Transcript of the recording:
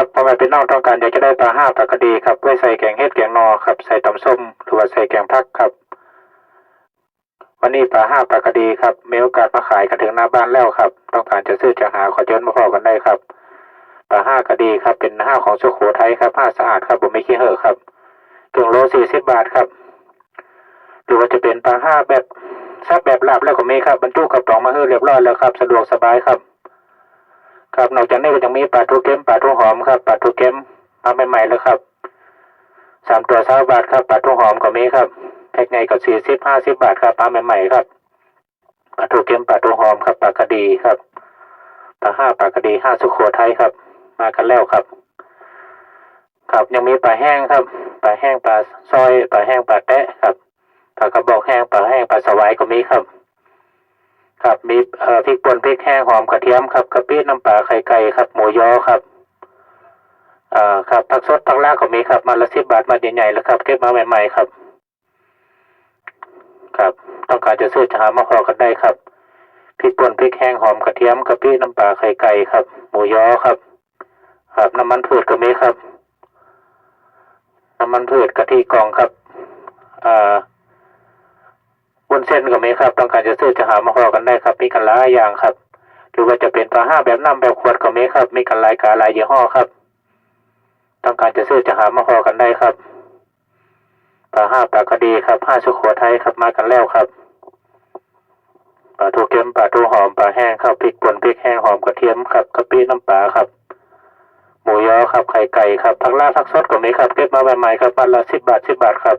ครับพ่อแม่พี่น้องต้องการอยากจะได้ปลาห้าปลากระดีครับไว้ใส่แกงเฮ็ดแกงนอครับใส่ตำส้มหรือว่าใส่แกงพักครับ วันนี้ปลาห้าปลากระดีครับมีโอกาสมาขายกันถึงหน้าบ้านแล้วครับ ต้องการจะซื้อจะหาขอเชิญมาพอกันได้ครับปลาห้ากระดีครับเป็นห้าของสุโขทัยครับห้าสะอาดครับผมไม่ขี้เหอะครับกึ่งโลสี่สิบบาทครับ หรือว่าจะเป็นปลาห้าแบบซับแบบลาบแล้วก็มีครับบรรจุกระป๋องมาให้เรียบร้อยแล้วครับ สะดวกสบายครับ ครับ นอกจากนี้ก็ยังมีปลาทูเค็มปลาทูหอมครับปลาทูเค็มมาใหม่ๆแล้วครับสามตัวสามบาทครับปลาทูหอมก็มีครับแพ็คไงก็สี่สิบห้าสิบบาทครับมาใหม่ๆครับปลาทูเค็มปลาทูหอมครับปลากระดีครับปลาห้าปลากระดีห้าสุโขทัยครับ มากันแล้วครับ ครับยังมีปลาแห้งครับปลาแห้งปลาซอยปลาแห้งปลาแตะครับปลากระบอกแห้งปลาแห้งปลาสวายก็มีครับ ครับมีเอ่อพริกป่นพริกแห้งหอมกระเทียมครับกะปิน้ำปลาไข่ไก่ครับ หมูยอครับเอ่อครับผักสดผักลากก็มีครับมาละสิบบาทมาใหญ่ๆแล้วครับเก็บมาใหม่ๆครับ ครับ ต้องการจะซื้อจะหามาพอกันได้ครับพริกป่นพริกแห้งหอมกระเทียมกะปิน้ำปลาไข่ไก่ครับ หมูยอครับ ครับน้ำมันพืชก็มีครับน้ำมันพืชกะทิกองครับอ่า เส้นก็มีครับ ต้องการจะซื้อจะหามาห่อกันได้ครับ มีกันหลายอย่างครับ หรือว่าจะเป็นปลาห้าแบบน้ำแบบขวดก็มีครับ มีกันหลายกาหลายยี่ห้อครับ ต้องการจะซื้อจะหามาห่อกันได้ครับปลาห้าปลากระดีครับห้าสุโขทัยครับมากันแล้วครับปลาทูเค็มปลาทูหอมปลาแห้งครับพริกป่นพริกแห้งหอมกระเทียมครับกะปิน้ำปลาครับหมูยอครับไข่ไก่ครับผักลาดผักสดก็มีครับเก็บมาใหม่ๆครับวันละสิบบาทสิบบาทครับ